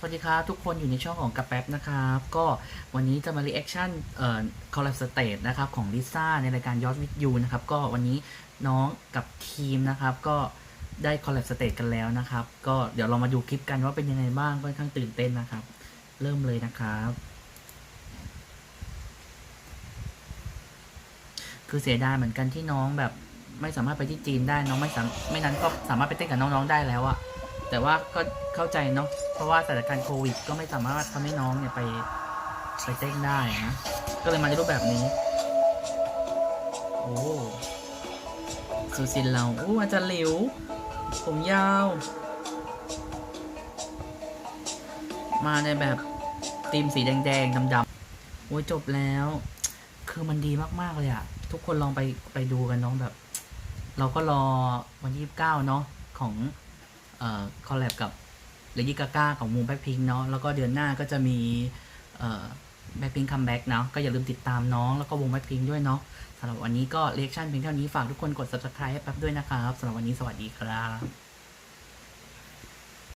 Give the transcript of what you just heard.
สวัสดีครับ ทุกคนอยู่ในช่องของกระแป๊บนะครับ ก็วันนี้จะมารีแอคชั่นเอ่อคอล l สเต e นะครับของลิซ่าในรายการยอดวิทยูนะครับ ก็วันนี้น้องกับทีมนะครับ ก็ได้คอล l สเต e กันแล้วนะครับ ก็เดี๋ยวเรามาดูคลิปกันว่าเป็นยังไงบ้างค่อนข้างตื่นเต้นนะครับ เริ่มเลยนะครับ คือเสียดายเหมือนกันที่น้องแบบไม่สามารถไปที่จีนได้น้องไม่สามไม่นั้นก็สามารถไปเต้นกับน้องๆได้แล้วอะ แต่ว่าก็เข้าใจเนาะเพราะว่าสถานการณ์โควิด ก็ไม่สามารถทำให้น้องเนี่ยไปไปเต้นได้นะก็เลยมาในรูปแบบนี้ โอ้สุซินเราโอ้อาจารย์หลิว ผมยาว มาในแบบธีมสีแดงๆดำๆโอ้ยจบแล้ว คือมันดีมากๆเลยอะทุกคนลองไปไปดูกันน้องแบบ เราก็รอวันที่29เนาะของ คอลแลบกับเลดี้กาก้าของมูแบ็คพิงเนาะแล้วก็เดือนหน้าก็จะมีแบ็คพิงคัมแบ็กเนาะก็อย่าลืมติดตามน้องแล้วก็วงแบ็คพิงด้วยเนาะสำหรับวันนี้ก็เลคชั่นเพียงเท่านี้ฝากทุกคนกด subscribe ให้แป๊บด้วยนะครับสำหรับวันนี้สวัสดีครับ